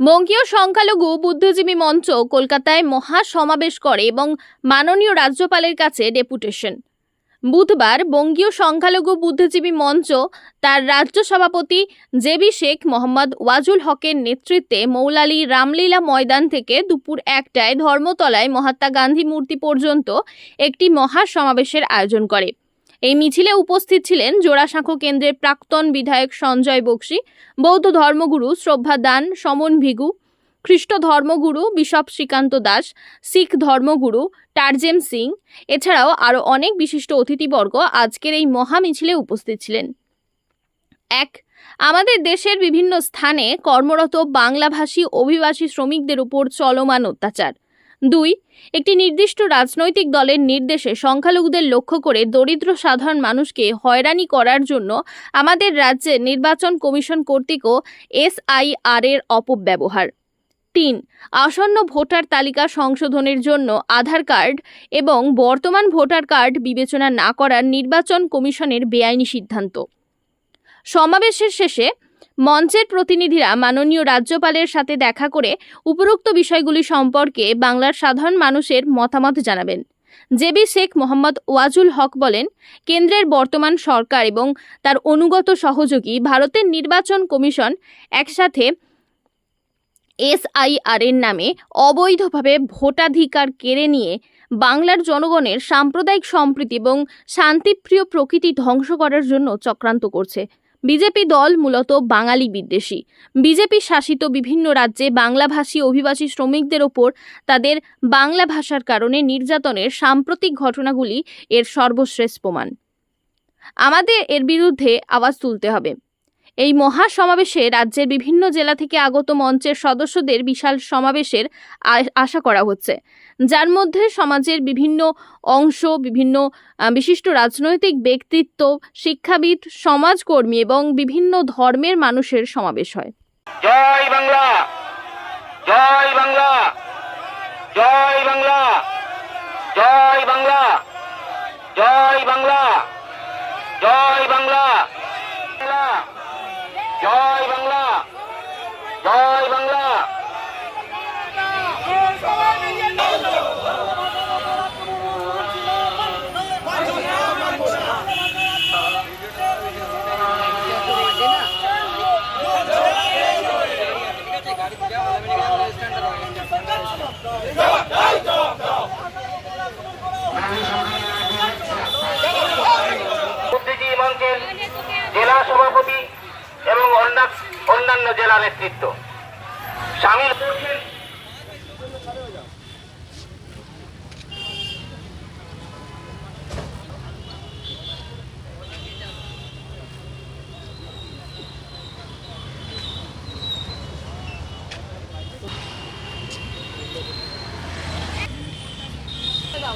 বঙ্গীয় সংখ্যালঘু বুদ্ধিজীবী মঞ্চ কলকাতায় মহা সমাবেশ করে এবং মাননীয় রাজ্যপালের কাছে ডেপুটেশন। বুধবার বঙ্গীয় সংখ্যালঘু বুদ্ধিজীবী মঞ্চ তার রাজ্য সভাপতি জেবি শেখ মোহাম্মদ ওয়াজুল হকের নেতৃত্বে মৌলালী রামলীলা ময়দান থেকে দুপুর একটায় ধর্মতলায় মহাত্মা গান্ধী মূর্তি পর্যন্ত একটি মহা সমাবেশের আয়োজন করে। এই মিছিলে উপস্থিত ছিলেন জোড়াসাঁকো কেন্দ্রের প্রাক্তন বিধায়ক সঞ্জয় বক্সি, বৌদ্ধ ধর্মগুরু শ্রদ্ধা দান, সমন ভিগু খ্রিস্ট ধর্মগুরু বিশপ শ্রীকান্ত দাস, শিখ ধর্মগুরু টার্জেম সিং, এছাড়াও আরও অনেক বিশিষ্ট অতিথিবর্গ আজকের এই মহা মিছিলে উপস্থিত ছিলেন। এক, আমাদের দেশের বিভিন্ন স্থানে কর্মরত বাংলাভাষী অভিবাসী শ্রমিকদের উপর চলমান অত্যাচার। দুই, একটি নির্দিষ্ট রাজনৈতিক দলের নির্দেশে সংখ্যালঘুদের লক্ষ্য করে দরিদ্র সাধারণ মানুষকে হয়রানি করার জন্য আমাদের রাজ্যে নির্বাচন কমিশন কর্তৃক এসআইআর এর অপব্যবহার। তিন, আসন্ন ভোটার তালিকা সংশোধনের জন্য আধার কার্ড এবং বর্তমান ভোটার কার্ড বিবেচনা না করার নির্বাচন কমিশনের বেআইনি সিদ্ধান্ত। সমাবেশের শেষে মঞ্চের প্রতিনিধিরা মাননীয় রাজ্যপালের সাথে দেখা করে উপরোক্ত বিষয়গুলি সম্পর্কে বাংলার সাধারণ মানুষের মতামত জানাবেন। জেবি শেখ মোহাম্মদ ওয়াজুল হক বলেন, কেন্দ্রের বর্তমান সরকার এবং তার অনুগত সহযোগী ভারতের নির্বাচন কমিশন একসাথে এসআইআর এর নামে অবৈধভাবে ভোটাধিকার কেড়ে নিয়ে বাংলার জনগণের সাম্প্রদায়িক সম্প্রীতি এবং শান্তিপ্রিয় প্রকৃতি ধ্বংস করার জন্য চক্রান্ত করছে। বিজেপি দল মূলত বাঙালি বিদ্বেষী। বিজেপি শাসিত বিভিন্ন রাজ্যে বাংলাভাষী অভিবাসী শ্রমিকদের ওপর তাদের বাংলা ভাষার কারণে নির্যাতনের সাম্প্রতিক ঘটনাগুলি এর সর্বশ্রেষ্ঠ প্রমাণ। আমাদের এর বিরুদ্ধে আওয়াজ তুলতে হবে। এই মহা সমাবেশে রাজ্যের বিভিন্ন জেলা থেকে আগত মঞ্চের সদস্যদের বিশাল সমাবেশের আশা করা হচ্ছে। যার মধ্যে সমাজের বিভিন্ন অংশ, বিভিন্ন বিশিষ্ট রাজনৈতিক ব্যক্তিত্ব, শিক্ষাবিদ, সমাজকর্মী এবং বিভিন্ন ধর্মের মানুষের সমাবেশ হয়। জয় বাংলা! জয় বাংলা! জয় বাংলা! জয় বাংলা! জয় বাংলা! জয় বাংলা! জয় বাংলা। জয় বাংলা। বুদ্ধিজীবী মঞ্চের জেলা সভাপতি অন্যান্য জেলা নেতৃত্ব। সামিল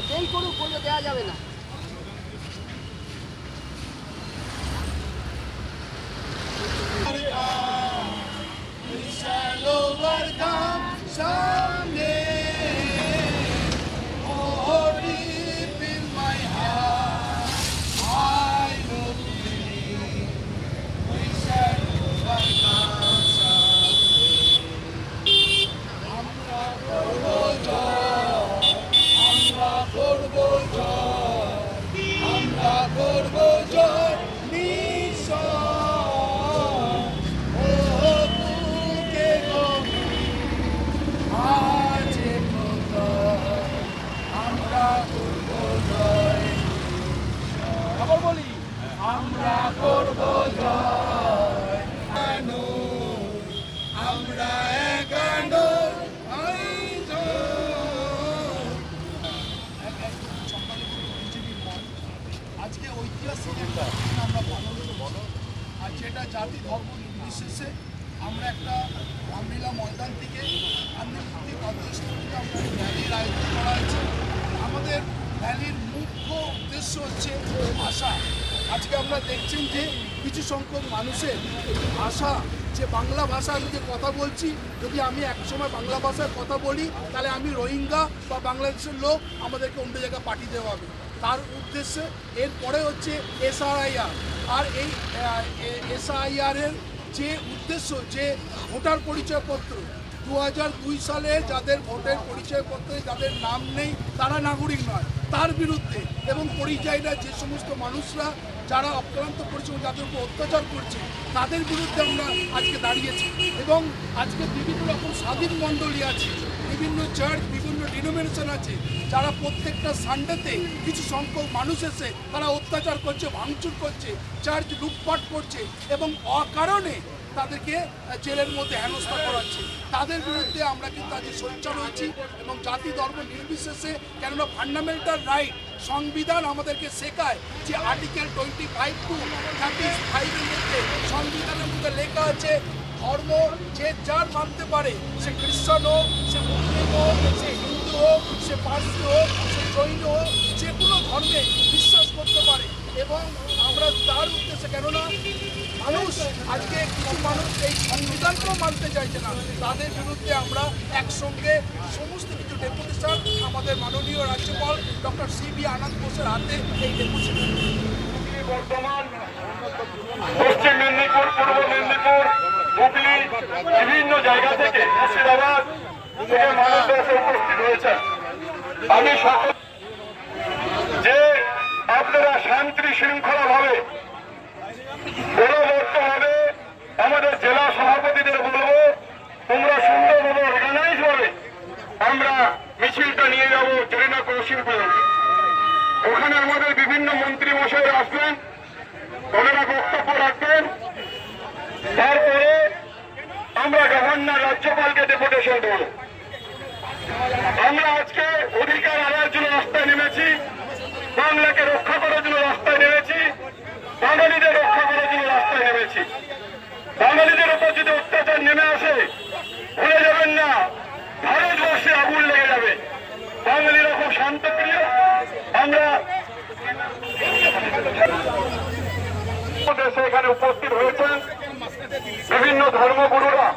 যেই দেওয়া যাবে না। সকল বলি। আমরা করব আমরা আজকে ঐতিহাসিক একটা আমরা পালন করব আর সেটা জাতি ধর্ম নির্বিশেষে আমরা একটা রামলীলা ময়দান থেকে আমরা আমরা র্যালির মুখ্য উদ্দেশ্য হচ্ছে ভাষা। আজকে আমরা দেখছেন যে কিছু সংখ্যক মানুষের ভাষা, যে বাংলা ভাষা আমি যে কথা বলছি, যদি আমি একসময় বাংলা ভাষায় কথা বলি, তাহলে আমি রোহিঙ্গা বা বাংলাদেশের লোক আমাদেরকে অন্য জায়গায় পাঠিয়ে দেওয়া হবে। তার উদ্দেশ্যে এরপরে হচ্ছে এসআরআইআর। আর এই এসআইআরের যে উদ্দেশ্য, যে ভোটার পরিচয়পত্র দু সালে যাদের ভোটের পরিচয়পত্রে যাদের নাম নেই, তারা নাগরিক নয়। তার বিরুদ্ধে এবং পরিযায়ীরা যে সমস্ত মানুষরা, যারা অক্লান্ত পরিশ্রম, যাদের উপর অত্যাচার করছে, তাদের বিরুদ্ধে আমরা আজকে দাঁড়িয়েছি। এবং আজকে বিভিন্ন রকম স্বাধীন মণ্ডলী আছে, বিভিন্ন চার্চ বিভিন্ন ডিনোমিনেশন আছে, যারা প্রত্যেকটা সানডেতে কিছু সংখ্যক মানুষ এসে তারা অত্যাচার করছে, ভাঙচুর করছে চার্চ লুটপাট করছে এবং অকারণে তাদেরকে জেলের মধ্যে হেনস্থা করাচ্ছে। তাদের বিরুদ্ধে আমরা কিন্তু আজ সোচ্চার হয়েছি এবং জাতি ধর্ম নির্বিশেষে, কেননা ফান্ডামেন্টাল রাইট সংবিধান আমাদেরকে শেখায় যে article twenty five to thirty ফাইভের মধ্যে সংবিধানের মধ্যে লেখা আছে, ধর্ম যে যার মানতে পারে, সে খ্রিস্টান হোক, সে মুসলিম হোক, সে হিন্দু হোক, সে পার্সি হোক, সে জৈন হোক, যে কোনো ধর্মে বিশ্বাস করতে পারে। এবং আমরা তার উদ্দেশ্যে কেননা মানুষ, আজকে কিছু মানুষ এই সংবিধানকেও মানতে চাইছে না। তাদের বিরুদ্ধে আমরা একসঙ্গে সমস্ত কিছু ডেপুটেশন আমাদের মাননীয় রাজ্যপাল ডক্টর সি বি আনন্দ বোসের হাতে এই ডেপুটেশন বর্তমান পশ্চিম মেদিনীপুর, পূর্ব মেদিনীপুর, হুগলি, বিভিন্ন জায়গা থেকে মুর্শিদাবাদ থেকে মানুষ এসে উপস্থিত হয়েছেন আমি সকল যে আপনারা শান্তি শৃঙ্খলা ভাবে ভাবে আমাদের জেলা সভাপতিদের তোমরা সুন্দরভাবে অর্গানাইজ আমরা ওনারা বক্তব্য রাখবেন। তারপরে আমরা গভর্নর রাজ্যপালকে ডেপুটেশন দেব। আমরা আজকে অধিকার আনার জন্য রাস্তায় নেমেছি, বাংলাকে রক্ষা করার জন্য রাস্তায় বাঙালিদের রক্ষা করার জন্য রাস্তায় নেমেছি। বাঙালিদের উপর যদি অত্যাচার নেমে আসে, ভুলে যাবেন না, ভারতবর্ষে আগুন লেগে যাবে। বাঙালিরা খুব শান্তপ্রিয়। আমরা দেশে এখানে উপস্থিত হয়েছেন বিভিন্ন ধর্মগুরুরা।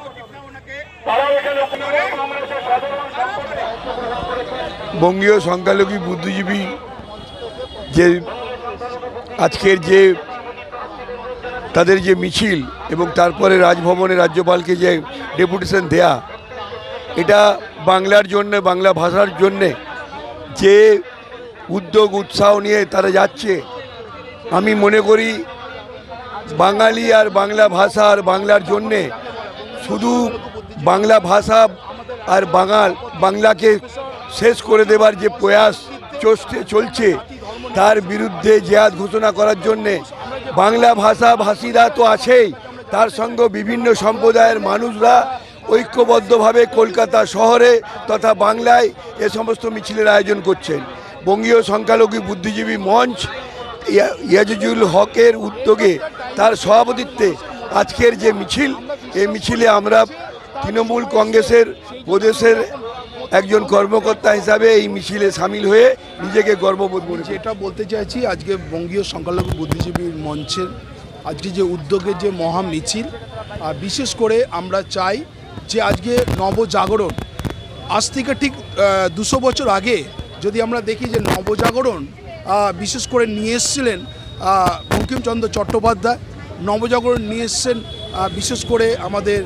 বঙ্গীয় সংখ্যালঘু বুদ্ধিজীবী যে আজকের যে তাদের যে মিছিল এবং তারপরে রাজভবনে রাজ্যপালকে যে ডেপুটেশন দেয়া, এটা বাংলার জন্য, বাংলা ভাষার জন্যে যে উদ্যোগ, উৎসাহ নিয়ে তারা যাচ্ছে, আমি মনে করি বাঙালি আর বাংলা ভাষা আর বাংলার জন্যে শুধু বাংলা ভাষা আর বাঙাল, বাংলাকে শেষ করে দেবার যে প্রয়াস চলছে চলছে, তার বিরুদ্ধে জেহাদ ঘোষণা করার জন্যে বাংলা ভাষা ভাষীরা তো আছেই। তার সঙ্গে বিভিন্ন সম্প্রদায়ের মানুষরা ঐক্যবদ্ধভাবে কলকাতা শহরে তথা বাংলায় এ সমস্ত মিছিলের আয়োজন করছেন। বঙ্গীয় সংখ্যালঘু বুদ্ধিজীবী মঞ্চ ইয়া- ইয়াজুজুল হকের উদ্যোগে তার সভাপতিত্বে আজকের যে মিছিল এই মিছিলে আমরা তৃণমূল কংগ্রেসের, প্রদেশের একজন কর্মকর্তা হিসাবে এই মিছিলে সামিল হয়ে নিজেকে গর্ববোধ মনে করি। যেটা বলতে চাইছি আজকে বঙ্গীয় সংখ্যালঘু বুদ্ধিজীবী মঞ্চের আজকে যে উদ্যোগের যে মহা মিছিল আর বিশেষ করে আমরা চাই যে আজকে নবজাগরণ আজ থেকে ঠিক দুশো বছর আগে যদি আমরা দেখি যে নবজাগরণ বিশেষ করে নিয়ে এসেছিলেন বঙ্কিমচন্দ্র চট্টোপাধ্যায় নবজাগরণ নিয়ে এসছেন বিশেষ করে আমাদের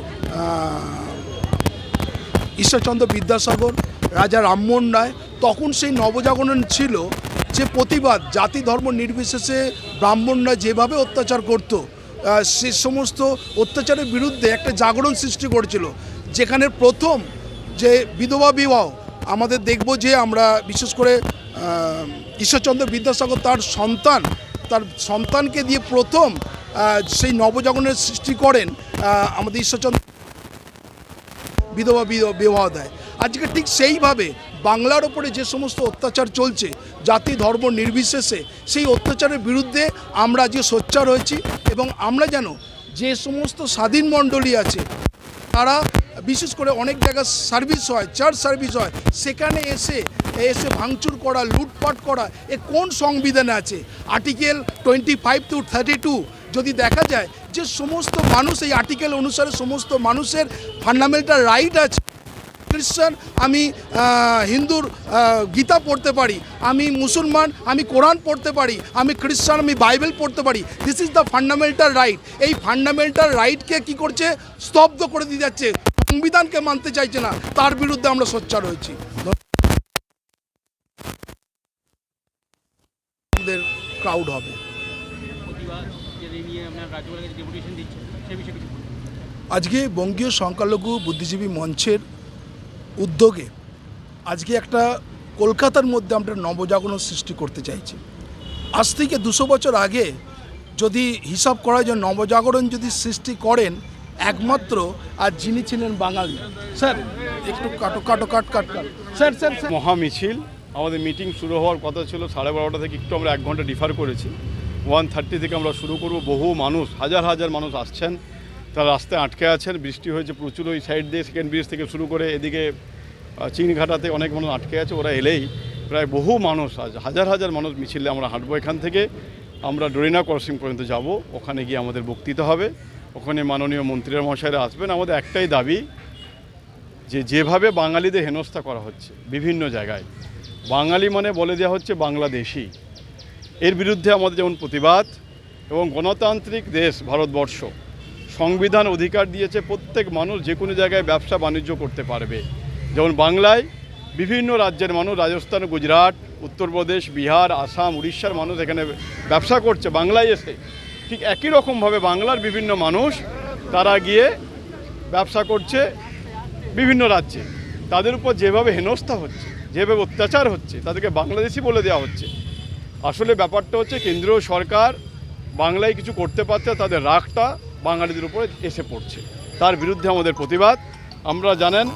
ঈশ্বরচন্দ্র বিদ্যাসাগর, রাজা রামমোহন রায়, তখন সেই নবজাগরণ ছিল যে প্রতিবাদ, জাতি ধর্ম নির্বিশেষে ব্রাহ্মণরা যেভাবে অত্যাচার করত সে সমস্ত অত্যাচারের বিরুদ্ধে একটা জাগরণ সৃষ্টি করেছিল। যেখানে প্রথম যে বিধবা বিবাহ, আমাদের দেখব যে আমরা বিশেষ করে ঈশ্বরচন্দ্র বিদ্যাসাগর তার সন্তান, তার সন্তানকে দিয়ে প্রথম সেই নবজাগরণের সৃষ্টি করেন আমাদের ঈশ্বরচন্দ্র বিধবা বিধ- বিবাহ দেয়। আজকে ঠিক সেইভাবে বাংলার ওপরে যে সমস্ত অত্যাচার চলছে, জাতি ধর্ম নির্বিশেষে, সেই অত্যাচারের বিরুদ্ধে আমরা যে সোচ্চার হয়েছি এবং আমরা যেন যে সমস্ত স্বাধীন মণ্ডলী আছে, তারা বিশেষ করে অনেক জায়গায় সার্ভিস হয় চার্চ সার্ভিস হয়, সেখানে এসে এসে ভাঙচুর করা, লুটপাট করা, এ কোন সংবিধানে আছে? Article twenty five to thirty two যদি দেখা যায় যে সমস্ত মানুষ, এই আর্টিকেল অনুসারে সমস্ত মানুষের ফান্ডামেন্টাল রাইট আছে। খ্রিস্টান আমি হিন্দুর গীতা পড়তে পারি, আমি মুসলমান, আমি কোরআন পড়তে পারি, আমি খ্রিস্টান, আমি বাইবেল পড়তে পারি this is the fundamental right এই ফান্ডামেন্টাল রাইটকে কি করছে? স্তব্ধ করে দিয়ে যাচ্ছে। সংবিধানকে মানতে চাইছে না, তার বিরুদ্ধে আমরা সোচ্চার হয়েছি। ক্রাউড হবে। নিয়ে আপনার রাজ্যপালের কাছে ডেপুটেশন দিচ্ছে সে বিষয়ে কিছু আজকে বঙ্গীয় সংখ্যালঘু বুদ্ধিজীবী মঞ্চের উদ্যোগে আজকে একটা কলকাতার মধ্যে আমরা নবজাগরণ সৃষ্টি করতে চাইছি। আজ থেকে দুশো বছর আগে যদি হিসাব করা যায় নবজাগরণ যদি সৃষ্টি করেন একমাত্র আর যিনি ছিলেন বাঙালি। স্যার একটু কাটো কাটো কাট কাট কাট। Sir sir sir. মহা মিছিল আমাদের মিটিং শুরু হওয়ার কথা ছিল সাড়ে বারোটা থেকে একটু আমরা এক ঘণ্টা ডিফার করেছি। ওয়ান থার্টি থেকে আমরা শুরু করব। বহু মানুষ, হাজার হাজার মানুষ আসছেন। তারা রাস্তায় আটকে আছেন। বৃষ্টি হয়েছে প্রচুর ওই সাইড দিয়ে সেকেন্ড ব্রিজ থেকে শুরু করে এদিকে চিনঘাটাতে অনেক মানুষ আটকে আছে। ওরা এলেই প্রায় বহু মানুষ আজ, হাজার হাজার মানুষ মিছিলে আমরা হাঁটবো এখান থেকে। আমরা ডরিনা ক্রসিং পর্যন্ত যাব। ওখানে গিয়ে আমাদের বক্তৃতা হবে। ওখানে মাননীয় মন্ত্রীরা মশাইরা আসবেন। আমাদের একটাই দাবি যে যেভাবে বাঙালিদের হেনস্থা করা হচ্ছে বিভিন্ন জায়গায়, বাঙালি মানে বলে দেওয়া হচ্ছে বাংলাদেশি। এর বিরুদ্ধে আমাদের যেমন প্রতিবাদ এবং গণতান্ত্রিক দেশ ভারতবর্ষ, সংবিধান অধিকার দিয়েছে প্রত্যেক মানুষ যে কোনো জায়গায় ব্যবসা বাণিজ্য করতে পারবে। যেমন বাংলায় বিভিন্ন রাজ্যের মানুষ, রাজস্থান, গুজরাট, উত্তরপ্রদেশ, বিহার, আসাম, উড়িষ্যার মানুষ এখানে ব্যবসা করছে, বাংলায় এসে। ঠিক একই রকমভাবে বাংলার বিভিন্ন মানুষ তারা গিয়ে ব্যবসা করছে বিভিন্ন রাজ্যে। তাদের উপর যেভাবে হেনস্থা হচ্ছে, যেভাবে অত্যাচার হচ্ছে, তাদেরকে বাংলাদেশি বলে দেওয়া হচ্ছে। আসলে ব্যাপারটা হচ্ছে কেন্দ্রীয় সরকার বাংলায় কিছু করতে পারছে, তাদের রাগটা বাঙালিদের উপরে এসে পড়ছে। তার বিরুদ্ধে আমাদের প্রতিবাদ। আমরা জানেন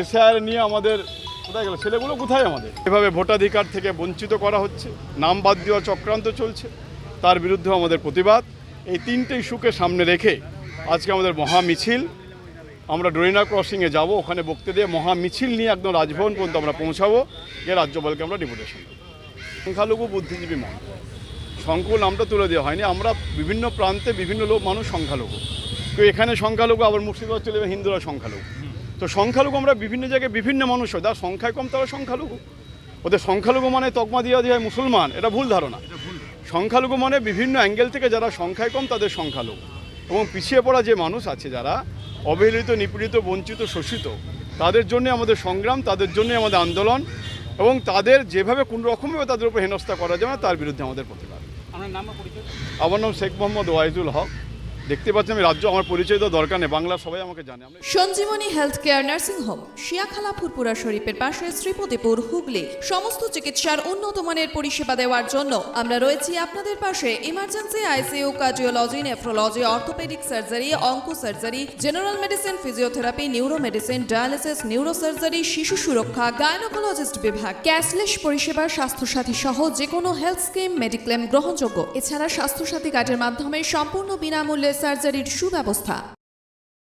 এসআর নিয়ে আমাদের কোথায় গেল? ছেলেগুলো কোথায় আমাদের? এভাবে ভোটাধিকার থেকে বঞ্চিত করা হচ্ছে, নাম বাদ দেওয়া চক্রান্ত চলছে। তার বিরুদ্ধে আমাদের প্রতিবাদ। এই তিনটে ইস্যুকে সামনে রেখে আজকে আমাদের মহা মিছিল। আমরা ডোরিনা ক্রসিংয়ে যাব, ওখানে বক্তৃতা দিয়ে মহা মিছিল নিয়ে একদম রাজভবন পর্যন্ত আমরা পৌঁছাবো। গিয়ে রাজ্যপালকে আমরা ডেপুটেশন সংখ্যালঘু বুদ্ধিজীবী মন সংকুল নামটা তুলে দেওয়া হয়নি। আমরা বিভিন্ন প্রান্তে বিভিন্ন লোক মানুষ সংখ্যালঘু। কেউ এখানে সংখ্যালঘু আবার মুর্শিদাবাদ চলে যাবে হিন্দুরা সংখ্যালঘু। তো সংখ্যালঘু আমরা বিভিন্ন জায়গায় বিভিন্ন মানুষ হয়। যার সংখ্যায় কম তারা সংখ্যালঘু। ওদের সংখ্যালঘু মানে তকমা দিয়া দিয়ে মুসলমান এটা ভুল ধারণা। সংখ্যালঘু মানে বিভিন্ন অ্যাঙ্গেল থেকে যারা সংখ্যায় কম তাদের সংখ্যালঘু। এবং পিছিয়ে পড়া যে মানুষ আছে যারা অবহেলিত নিপীড়িত বঞ্চিত শোষিত তাদের জন্য আমাদের সংগ্রাম তাদের জন্য আমাদের আন্দোলন এবং তাদের যেভাবে কোন রকমভাবে তাদের উপর হেনস্থা করা যাবে না তার বিরুদ্ধে আমাদের প্রতিবাদ। আমার নাম শেখ মোহাম্মদ ওয়াইজুল হক। দেখতে পাচ্ছি আমি রাজ্য, আমার পরিচয় তো দরকার নেই, বাংলা সবাই আমাকে জানে। Sanjeevani health care nursing home Shiakhala Furfura শরীফের পাশে শ্রীপতিপুর, হুগলি। সমস্ত চিকিৎসার উন্নত মানের পরিষেবা দেওয়ার জন্য আমরা রয়েছি আপনাদের পাশে। Emergency ICU cardiology nephrology orthopaedic surgery onco surgery general medicine physiotherapy neuro medicine dialysis neuro surgery শিশু সুরক্ষা গাইনোকোলজিস্ট বিভাগ ক্যাশলেস পরিষেবা, স্বাস্থ্যসাথী সহ যে কোনো হেলথ স্কিম মেডিক্লেম গ্রহণযোগ্য। এছাড়া স্বাস্থ্যসাথী কার্ডের মাধ্যমে সম্পূর্ণ বিনামূল্যে সার্জারির সুব্যবস্থা।